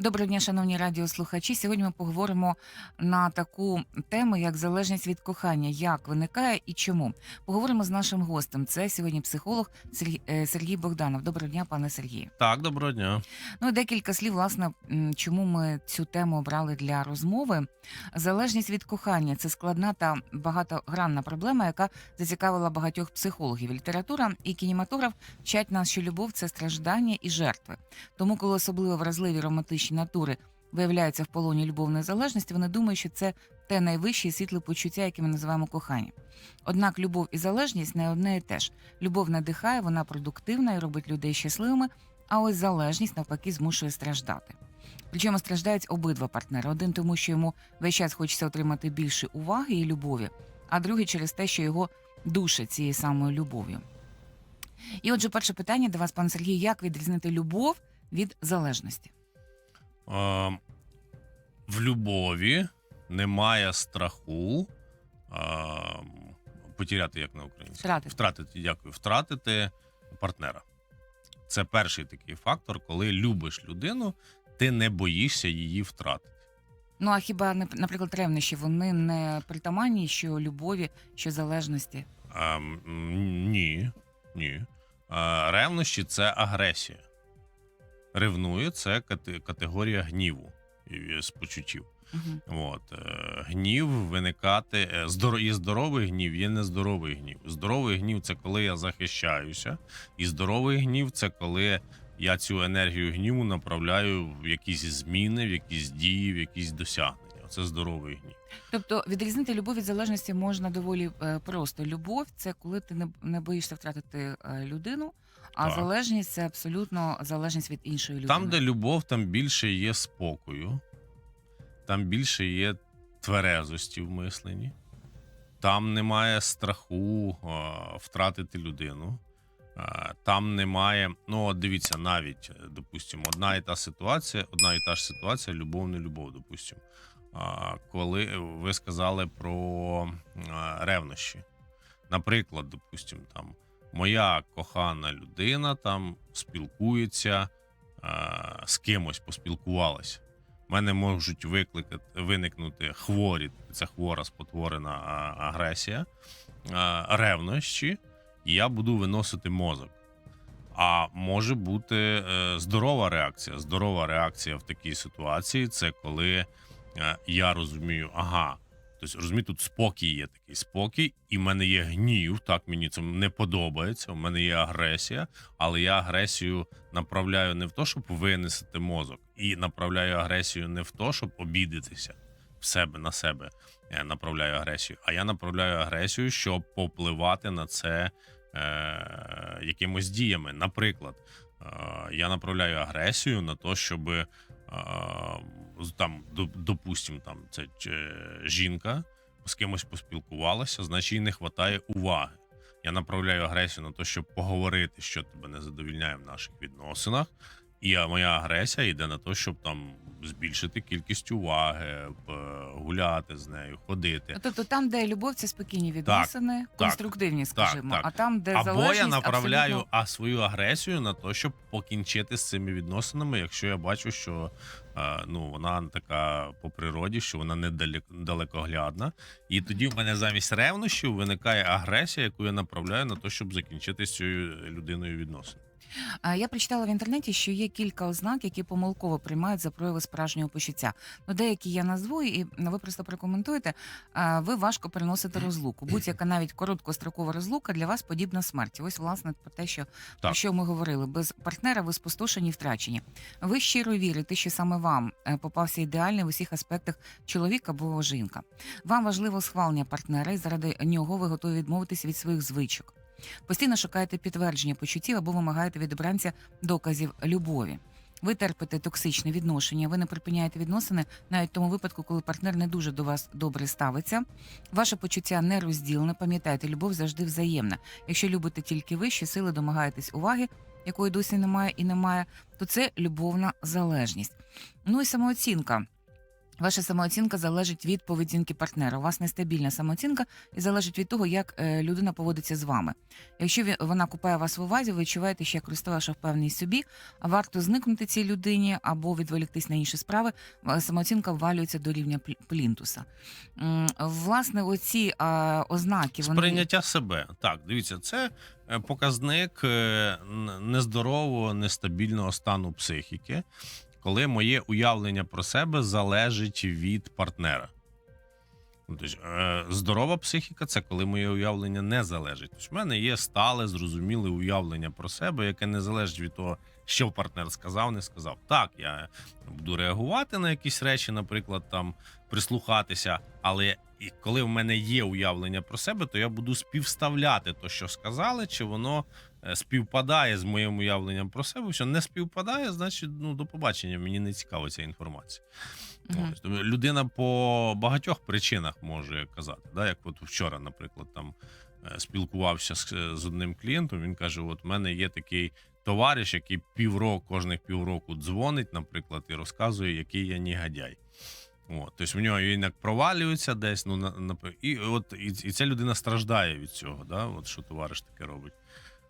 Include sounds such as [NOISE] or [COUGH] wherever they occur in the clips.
Доброго дня, шановні радіослухачі. Сьогодні ми поговоримо на таку тему, як залежність від кохання, як виникає і чому. Поговоримо з нашим гостем. Це сьогодні психолог Сергій, е, Богданов. Доброго дня, пане Сергію. Так, доброго дня. Ну, і декілька слів, власне, чому ми цю тему обрали для розмови. Залежність від кохання це складна та багатогранна проблема, яка зацікавила багатьох психологів. Література і кінематограф вчать нас, що любов це страждання і жертви. Тому, коли особливо вразливі романтичні натури виявляються в полоні любовної залежності, вони думають, що це те найвище і світле почуття, яке ми називаємо кохання. Однак любов і залежність не одне і те ж. Любов надихає, вона продуктивна і робить людей щасливими. А ось залежність навпаки змушує страждати. Причому страждають обидва партнери. Один тому, що йому весь час хочеться отримати більше уваги і любові, а другий через те, що його душить цією самою любов'ю. І отже, перше питання до вас, пане Сергій, як відрізнити любов від залежності? Е, в любові немає страху е, потеряти, як на українській. Втратити. Втратити, дякую, втратити партнера. Це перший такий фактор, коли любиш людину, ти не боїшся її втратити. Ну а хіба наприклад ревнощі вони не притаманні, що любові, що залежності? Ем, ні, ні. Е, ревнощі це агресія. Ревную це категорія гніву і з почуттів. Угу. От, е, гнів виникати. е, Є здоровий гнів, є нездоровий гнів. Здоровий гнів це коли я захищаюся, і здоровий гнів це коли я цю енергію гніву направляю в якісь зміни, в якісь дії, в якісь досягнення. Це здоровий гнів. Тобто відрізнити любов від залежності можна доволі е, просто. Любов це коли ти не, не боїшся втратити е, людину, а Так. залежність це абсолютно залежність від іншої людини. Там, де любов, там більше є спокою, там більше є тверезості в мисленні, там немає страху а, втратити людину. А, Там немає, ну от дивіться, навіть, е, допустимо, одна і та ситуація, одна і та ж ситуація, любов, не любов, допустимо. Коли ви сказали про ревнощі. Наприклад, допустимо, там моя кохана людина там спілкується з кимось, поспілкувалася. У мене можуть викликати виникнути хворі, це хвора спотворена агресія, ревнощі, і я буду виносити мозок. А може бути е, здорова реакція. Здорова реакція в такій ситуації це коли я розумію, ага, тобто розумію, тут спокій є такий спокій, і в мене є гнів. Так мені це не подобається. У мене є агресія, але я агресію направляю не в то, щоб винести мозок, і направляю агресію не в то, щоб обідатися в себе на себе. Я направляю агресію, а я направляю агресію, щоб попливати на це е, якимось діями. Наприклад, е, я направляю агресію на те, щоб е, там, допустим, там це е, жінка з кимось поспілкувалася, значить їй не вистачає уваги. Я направляю агресію на те, щоб поговорити, що тебе не задовільняє в наших відносинах. І моя агресія йде на те, щоб там збільшити кількість уваги, гуляти з нею, ходити. Ну, Тобто там, де любов, це спокійні відносини, конструктивні, скажімо. так. А там, де Або залежність, я направляю абсолютно... а свою агресію на те, щоб покінчити з цими відносинами, якщо я бачу, що ну вона така по природі, що вона не далек- далекоглядна. І тоді в мене замість ревнощів виникає агресія, яку я направляю на те, щоб закінчити з цією людиною відносини. Я прочитала в інтернеті, що є кілька ознак, які помилково приймають за прояви справжнього почуття. Ну, деякі я назву, і ну, ви просто прокоментуєте. Ви важко переносите розлуку. Будь-яка навіть короткострокова розлука для вас подібна смерті. Ось, власне, про те, що, про що ми говорили. Без партнера ви спустошені втрачені. Ви щиро вірите, що саме вам е, попався ідеальний в усіх аспектах чоловік або жінка. Вам важливо схвалення партнера, і заради нього ви готові відмовитися від своїх звичок. Постійно шукаєте підтвердження почуттів або вимагаєте від обранця доказів любові. Ви терпите токсичне відношення, ви не припиняєте відносини навіть в тому випадку, коли партнер не дуже до вас добре ставиться. Ваше почуття не розділене. Пам'ятайте, любов завжди взаємна. Якщо любите тільки ви, що сили домагаєтесь уваги, якої досі немає і немає, то це любовна залежність. Ну і самооцінка. Ваша самооцінка залежить від поведінки партнера. У вас нестабільна самооцінка і залежить від того, як е, людина поводиться з вами. Якщо вона купає вас в увазі, ви відчуваєте, що як росте ваша впевненість собі, а варто зникнути цій людині або відволіктись на інші справи, самооцінка ввалюється до рівня плі- плінтуса. Власне, оці ознаки вони Сприйняття себе. Так, дивіться, це показник е, нездорового, нестабільного стану психіки, коли моє уявлення про себе залежить від партнера. Ну, Тобто, е, здорова психіка це коли моє уявлення не залежить. Тобто, в мене є стале, зрозуміле уявлення про себе, яке не залежить від того, що партнер сказав, не сказав. Так, я буду реагувати на якісь речі, наприклад, там прислухатися, але і коли в мене є уявлення про себе, то я буду співставляти то, що сказали, чи воно е, співпадає з моїм уявленням про себе. Що не співпадає, значить, ну до побачення, мені не цікава ця інформація. Мгм. Ось, тому людина по багатьох причинах може казати. Да? Як от вчора, наприклад, там е, спілкувався з, з одним клієнтом. Він каже: От в мене є такий товариш, який півроку, кожних півроку дзвонить, наприклад, і розказує, який я негодяй. От, тобто в нього він як провалюється десь. Ну на, на і от і, і ця людина страждає від цього, да? От що товариш таке робить.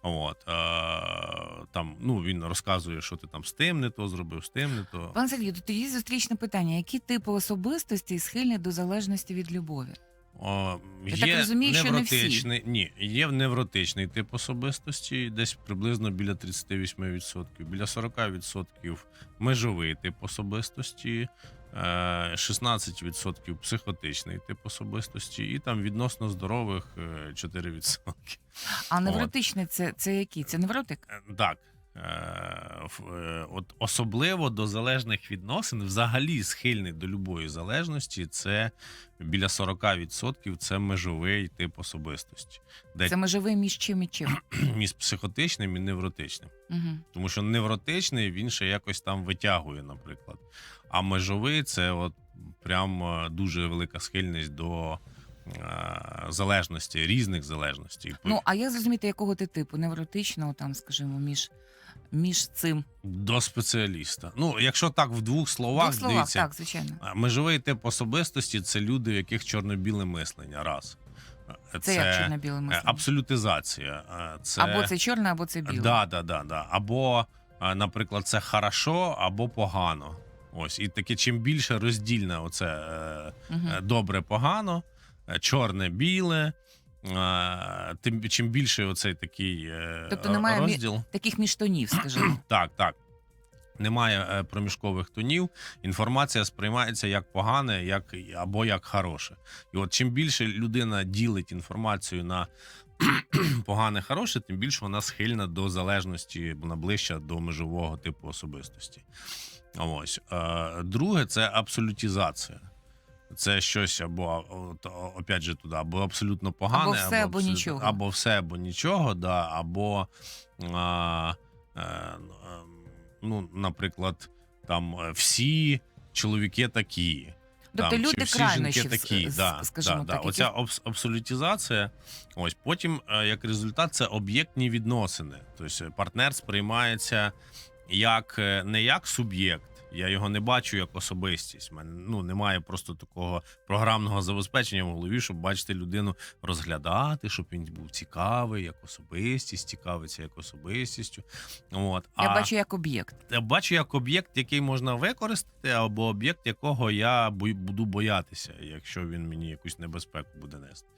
От а, там, ну він розказує, що ти там з тим не то зробив, з тим не то. Пане Сергію, то тоді зустрічне питання: які типи особистості схильні до залежності від любові? О, Я є так розумію, що не всі. ні, є невротичний тип особистості, десь приблизно біля 38%, біля 40% межовий тип особистості, е, 16% психотичний тип особистості, і там відносно здорових е, 4%. А невротичний це, це який? Це невротик? Е, Так. Е, е, От особливо до залежних відносин, взагалі схильний до любої залежності, це біля 40% це межовий тип особистості, де Це межовий між чим і чим. [CLEARS THROAT] між психотичним і невротичним. Угу. Тому що невротичний він ще якось там витягує, наприклад. А межовий це от прям е, дуже велика схильність до залежності, різних залежностей. Ну, а як зрозуміти, якого ти типу? Невротичного, там, скажімо, між, між цим. До спеціаліста. Ну, якщо так в двох словах, двох словах, дивіться, так, звичайно. межовий тип особистості це люди, в яких чорно-біле мислення. Раз. Е, Це, як чорно-біле мислення. абсолютизація. Е, Це, Або це чорне, або це біле. Да, да, да, да. Або, наприклад, це хорошо, або погано. Ось, і таке, чим більше роздільне оце Угу. е, добре, погано, е, чорне, біле. е, Тим чим більше оцей такий е, Тобто немає мі- Таких міжтонів, скажімо. [CLEARS THROAT] Так, так. Немає е, проміжкових тонів. Інформація сприймається як погане, як або як хороше. І от чим більше людина ділить інформацію на [CLEARS THROAT] погане, хороше, тим більше вона схильна до залежності, вона ближча до межового типу особистості. Ось Е, друге, це абсолютизація. Це щось або опять же туди, або абсолютно погане, Або все, або абсолютно- нічого. або все, або нічого, да, або а, е, ну, наприклад, там е, всі чоловіки такі. Тобто там, люди всі жінки такі, да, скажімо да, да. так, Оця абс- абсолютизація. Ось потім, е, як результат, це об'єктні відносини. Тобто партнер сприймається як е, не як суб'єкт. Я його не бачу як особистість. Мене ну немає просто такого програмного забезпечення в голові, щоб бачити людину, розглядати, щоб він був цікавий, як особистість, цікавиться як особистістю. От Я а бачу як об'єкт. я бачу як об'єкт, який можна використати, або об'єкт, якого я буду боятися, якщо він мені якусь небезпеку буде нести.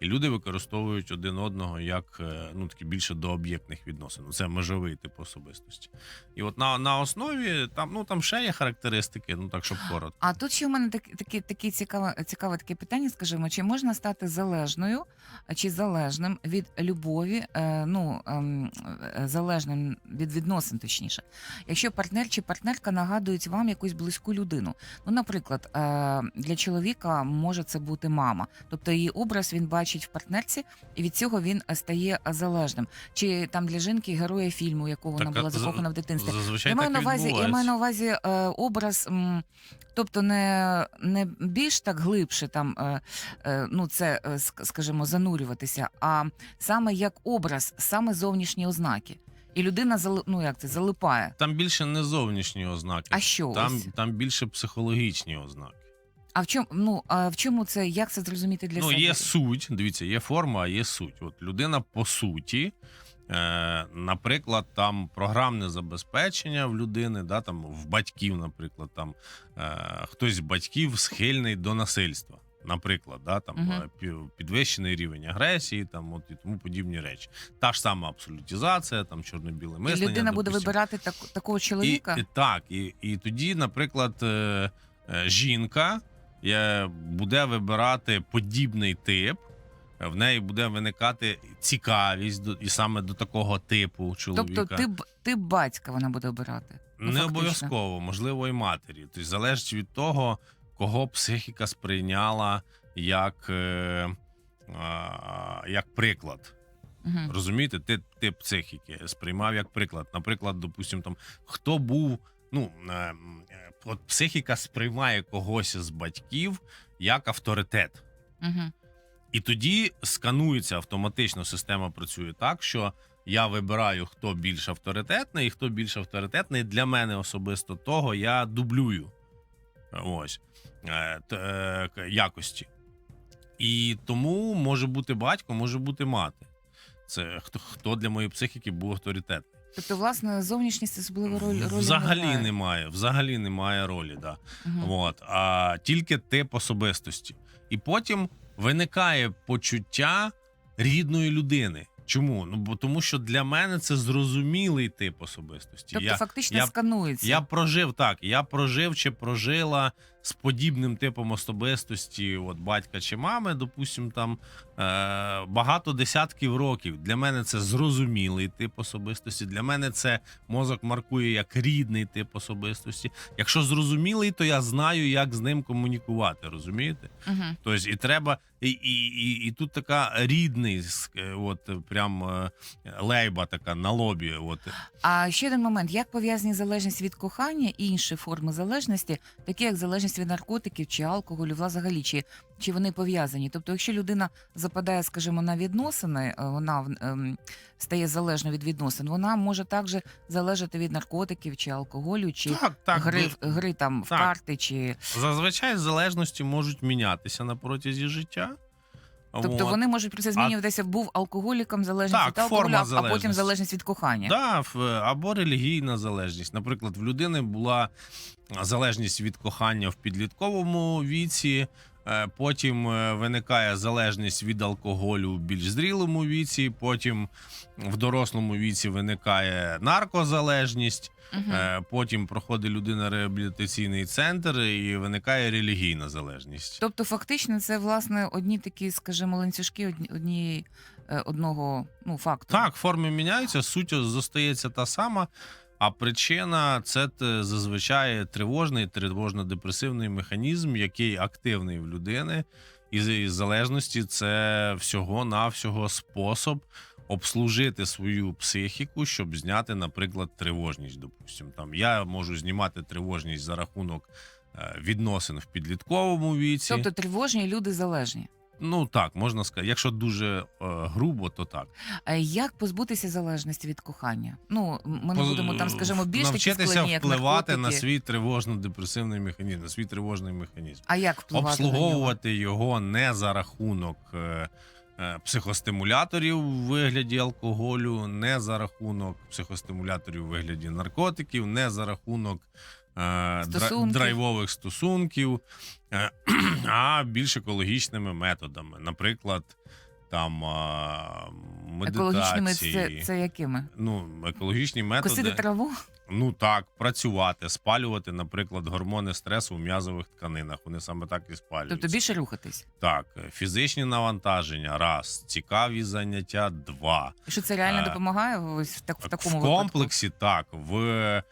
І люди використовують один одного як е, ну такі більше до об'єктних відносин. Це межовий тип особистості. І от на, на основі там ну там ще є характеристики, ну так щоб коротко. А тут ще в мене таке такі, такі цікаве, цікаве таке питання, скажімо, чи можна стати залежною чи залежним від любові, е, ну ем, е, залежним від відносин, точніше, якщо партнер чи партнерка нагадують вам якусь близьку людину. Ну, наприклад, е, для чоловіка може це бути мама, тобто її образ він бачить в партнерці, і від цього він е, стає залежним. Чи там для жінки героя фільму, якого вона була закохана в дитинстві. Зазвичай Я маю, на увазі, я маю на увазі е, образ, тобто не, не більш так глибше там, е, е, ну це, е, скажімо, занурюватися, а саме як образ, саме зовнішні ознаки. І людина ну як це залипає. Там більше не зовнішні ознаки. А що Там, ось? там більше психологічні ознаки. А в чому ну а в чому це? Як це зрозуміти для ну, себе? є суть. Дивіться, є форма, а є суть. От людина по суті. Е, наприклад, там програмне забезпечення в людини, да, там в батьків, наприклад, там е, хтось з батьків схильний до насильства. Наприклад, да, там е, підвищений рівень агресії, там от і тому подібні речі. Та ж сама абсолютизація, там чорно-біле І мислення. людина буде вибирати так, такого чоловіка. І, і, так, і, і тоді, наприклад, е, е, жінка буде вибирати подібний тип. Е, В неї буде виникати цікавість до і саме до такого типу чоловіка. тобто тип, тип батька вона буде обирати. Ну, не фактично. обов'язково, можливо, і матері. Тобто залежить від того, кого психіка сприйняла як, е, а, як приклад. Мгм. Розумієте, ти тип психіки сприймав як приклад. Наприклад, допустим, там хто був. Ну е, е, от психіка сприймає когось з батьків як авторитет. Мгм. І тоді сканується автоматично. Система працює так, що я вибираю, хто більш авторитетний, і хто більш авторитетний для мене особисто того я дублюю ось е, е, якості. І тому може бути батько, може бути мати. Це хто, хто для моєї психіки був авторитетний. Тобто, власне, зовнішність особливо роль, ролі взагалі не грає. немає. Взагалі немає ролі, да. Мгм. От, а тільки тип особистості. І потім виникає почуття рідної людини. Чому? Ну бо тому, що для мене це зрозумілий тип особистості. Тобто, я, фактично я- сканується. я прожив так. Я прожив чи прожила з подібним типом особистості, от батька чи мами, допустим, там е, багато десятків років. Для мене це зрозумілий тип особистості. Для мене це мозок маркує як рідний тип особистості. Якщо зрозумілий, то я знаю, як з ним комунікувати. Розумієте? Мгм. Тобто, і треба, і, і, і, і тут така рідний, от прям е, лейба така на лобі. От А ще один момент: як пов'язані залежність від кохання і інші форми залежності, такі як залежність від наркотиків чи алкоголю, взагалі, чи, чи вони пов'язані? Тобто, якщо людина западає, скажімо, на відносини, е, вона ем, стає залежною від відносин, вона може також залежати від наркотиків чи алкоголю, чи так, так гри, ви- гри там в карти, чи Зазвичай залежності можуть мінятися на протязі життя. Тобто От. вони можуть про це змінюватися. Був алкоголіком, залежність Так, від алкоголю, форма а потім залежності. залежність від кохання. Да, в- або релігійна залежність. Наприклад, в людини була залежність від кохання в підлітковому віці. Е, Потім е, виникає залежність від алкоголю в більш зрілому віці. Потім в дорослому віці виникає наркозалежність. Е, Потім проходить людина реабілітаційний центр і виникає релігійна залежність. Тобто, фактично, це власне одні такі, скажімо, ланцюжки одні, одного ну факту. Так, форми міняються, суть зостається та сама. А причина це зазвичай тривожний, тривожно-депресивний механізм, який активний в людини, і з- залежності це всього-навсього спосіб обслужити свою психіку, щоб зняти, наприклад, тривожність. Допустим, там я можу знімати тривожність за рахунок е, відносин в підлітковому віці. Тобто тривожні люди залежні. Ну так, можна сказати. Якщо дуже е, грубо, то так. А як позбутися залежності від кохання? Ну ми не Поз- будемо там, скажімо, більш такі навчитися складні, як впливати на наркотики. свій тривожно-депресивний механізм, на свій тривожний механізм, А як впливати на нього? обслуговувати його не за рахунок е, е, психостимуляторів у вигляді алкоголю, не за рахунок психостимуляторів у вигляді наркотиків, не за рахунок. е, дра- Стосунків. Драйвових стосунків, е, [CLEARS THROAT] а більш екологічними методами. Наприклад, там а, Екологічними це, це якими? Ну, екологічні методи. Косити траву? Ну так, працювати, спалювати, наприклад, гормони стресу в м'язових тканинах. Вони саме так і спалюються. Тобто більше рухатись. Так, фізичні навантаження, раз, цікаві заняття, два. Що це реально Е, допомагає ось в, так, в такому в випадку? комплексі, так. В, е,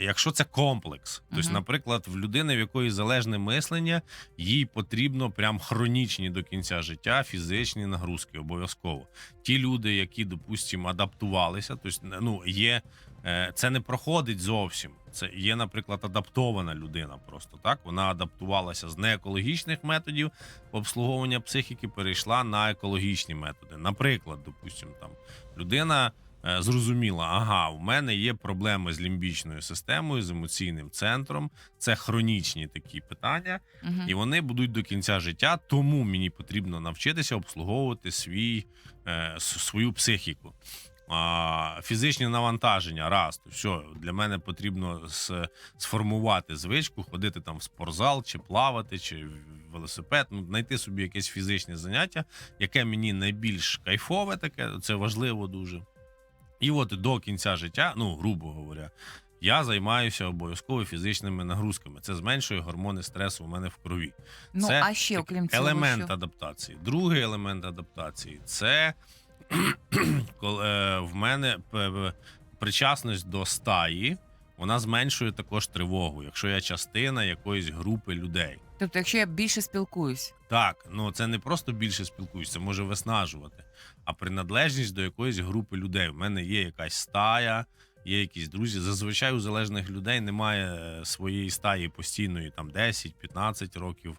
якщо це комплекс, тобто, Мгм. наприклад, в людини, в якої залежне мислення, їй потрібно прям хронічні до кінця життя фізичні нагрузки обов'язково. Ті люди, які, допустимо, адаптувалися, тобто, ну, є. е, Це не проходить зовсім. Це є, наприклад, адаптована людина. Просто так вона адаптувалася з неекологічних методів обслуговування психіки, перейшла на екологічні методи. Наприклад, допустимо, там людина е, зрозуміла, ага, у мене є проблеми з лімбічною системою, з емоційним центром. Це хронічні такі питання, Мгм. і вони будуть до кінця життя. Тому мені потрібно навчитися обслуговувати свій, е, свою психіку. А, фізичні навантаження, раз, то все, для мене потрібно сформувати звичку, ходити там в спортзал, чи плавати, чи в велосипед, ну, знайти собі якесь фізичне заняття, яке мені найбільш кайфове, таке, це важливо дуже. І от до кінця життя, ну, грубо говоря, я займаюся обов'язково фізичними нагрузками. Це зменшує гормони стресу у мене в крові. Ну, це а ще, окрім цього, елемент що? адаптації. Другий елемент адаптації це [CLEARS THROAT] коли е, в мене п- п- причасність до стаї. Вона зменшує також тривогу, якщо я частина якоїсь групи людей. Тобто, якщо я більше спілкуюсь, Так, ну це не просто більше спілкуюся, це може виснажувати, а приналежність до якоїсь групи людей. У мене є якась стая, є якісь друзі. Зазвичай у залежних людей немає е, своєї стаї постійної, там 10-15 років.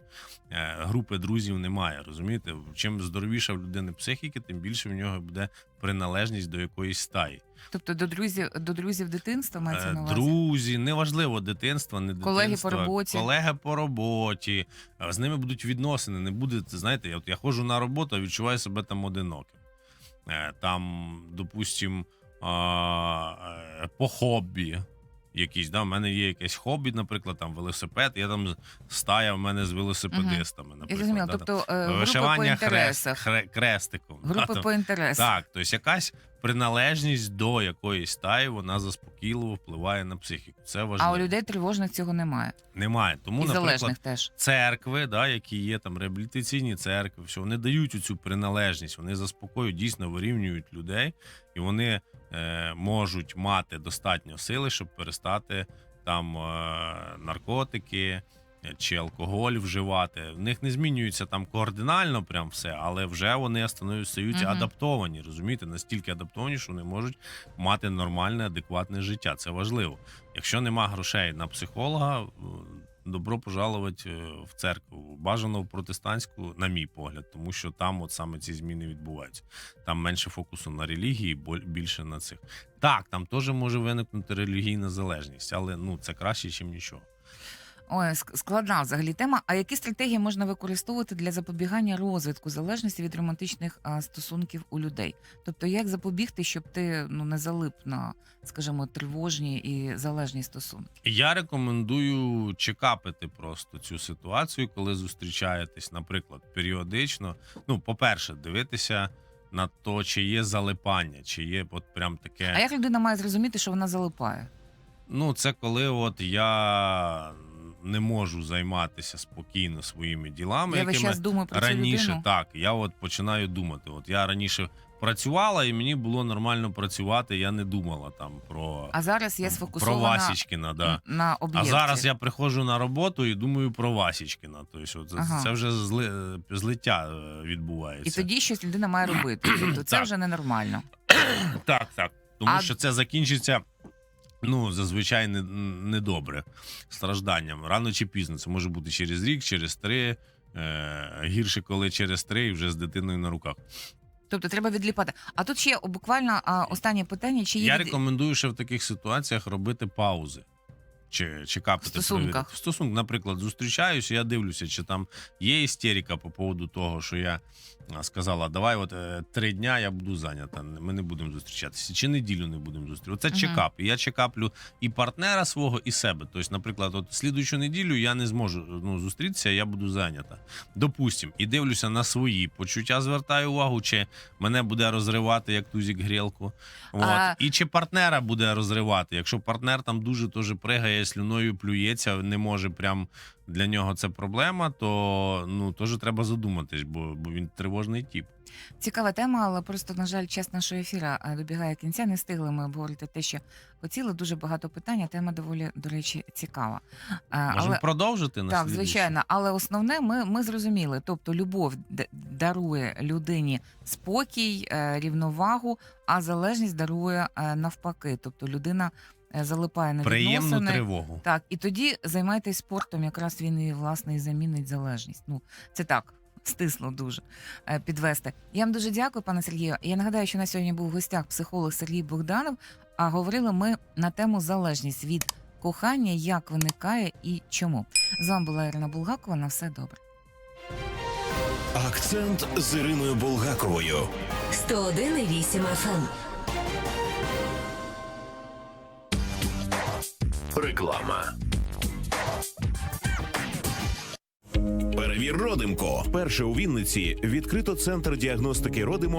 Е, Групи друзів немає. Розумієте? Чим здоровіша в людини психіки, тим більше в нього буде приналежність до якоїсь стаї. тобто до друзів до друзів дитинства мається Е, на увазі? Друзі, неважливо, дитинство, не Колеги дитинство, по роботі. колеги по роботі. З ними будуть відносини. Не буде, знаєте, я, от я ходжу на роботу, а відчуваю себе там одиноким. Е, Там, допустим, е, по хобі. Якісь, да, в мене є якесь хобі, наприклад, там велосипед. Я там стая в мене з велосипедистами. Угу. Наприклад, зрозуміла. да, Тобто там, групи вишивання по вишивання хрест, хре, крестиком. да, Групи там. по інтересах. Так, тобто якась приналежність до якоїсь стаї, вона заспокійливо впливає на психіку. Це важливо. А у людей тривожних цього немає. Немає. Тому, І наприклад, залежних теж. церкви, да, які є там реабілітаційні церкви, все, вони дають цю приналежність, вони заспокоюють, дійсно вирівнюють людей, і вони е, можуть мати достатньо сили, щоб перестати там е, наркотики. Е, Чи алкоголь вживати. В них не змінюється там координально, прям все, але вже вони стаються Мгм. адаптовані, розумієте, настільки адаптовані, що вони можуть мати нормальне, адекватне життя. Це важливо. Якщо нема грошей на психолога, е, добро пожаловать е, в церкву. Бажано в протестантську, на мій погляд, тому що там от саме ці зміни відбуваються. Там менше фокусу на релігії, бо- більше на цих. Так, там теж може виникнути релігійна залежність, але ну це краще, ніж нічого. Ой, складна взагалі тема. А які стратегії можна використовувати для запобігання розвитку залежності від романтичних а, стосунків у людей? Тобто, як запобігти, щоб ти ну не залип на, скажімо, тривожні і залежні стосунки? Я рекомендую чекапити просто цю ситуацію, коли зустрічаєтесь, наприклад, періодично. Ну, по-перше, дивитися на то, чи є залипання, чи є от прям таке. А як людина має зрозуміти, що вона залипає? Ну, це коли от я не можу займатися спокійно своїми ділами, Я якими думаю про цю раніше людину. так. Я от починаю думати. От я раніше працювала, і мені було нормально працювати. Я не думала там про, А зараз я про Васічкіна. Да. на А зараз я приходжу на роботу і думаю про Васічкіна. Тобто, от, Ага. це вже зли, злиття е, відбувається. І тоді щось людина має [CLEARS THROAT] робити. Тобто це Так. вже ненормально. Так, так. Тому А- що це закінчиться. Ну, зазвичай не, недобре стражданням. Рано чи пізно. Це може бути через рік, через три. Е, гірше, коли через три і вже з дитиною на руках. Тобто треба відліпати. А тут ще буквально а, останнє питання: чи є Я від- рекомендую ще в таких ситуаціях робити паузи. Чи, чи капати В стосунках. перевірити. В стосунках, наприклад, зустрічаюся, я дивлюся, чи там є істерика по поводу того, що я сказала, давай от е, три дня я буду зайнята, ми не будемо зустрічатися, чи неділю не будемо зустрічатися. Це Мгм. чекап. І я чекаплю і партнера свого, і себе. Тобто, наприклад, от слідуючу неділю я не зможу ну, зустрітися, я буду зайнята. Допустим, і дивлюся на свої почуття, звертаю увагу, чи мене буде розривати як тузік грілку. От. А- І чи партнера буде розривати. Якщо партнер там дуже теж пригає, слюною плюється, не може прям для нього це проблема, то ну теж треба задуматись, бо, бо він тривожний тип. Цікава тема, але просто, на жаль, час нашого ефіра е, добігає кінця. Не встигли ми обговорити те, що хотіли. Дуже багато питань. а Тема доволі, до речі, цікава. Е, Можемо Але продовжити на так, звичайно, але основне ми, ми зрозуміли. Тобто, любов дарує людині спокій, е, рівновагу, а залежність дарує навпаки. Тобто людина е, залипає на Приємну відносини. тривогу. Так, і тоді займайтесь спортом, якраз він і власне і замінить залежність. Ну це так. стисло дуже е, підвести. Я вам дуже дякую, пане Сергію. Я нагадаю, що на сьогодні був в гостях психолог Сергій Богданов. А говорили ми на тему залежність від кохання, як виникає і чому. З вами була Ірина Булгакова. На все добре. Акцент з Іриною Булгаковою. 101,8 FM. Реклама. Перевір родимко. Перше у Вінниці відкрито центр діагностики родиму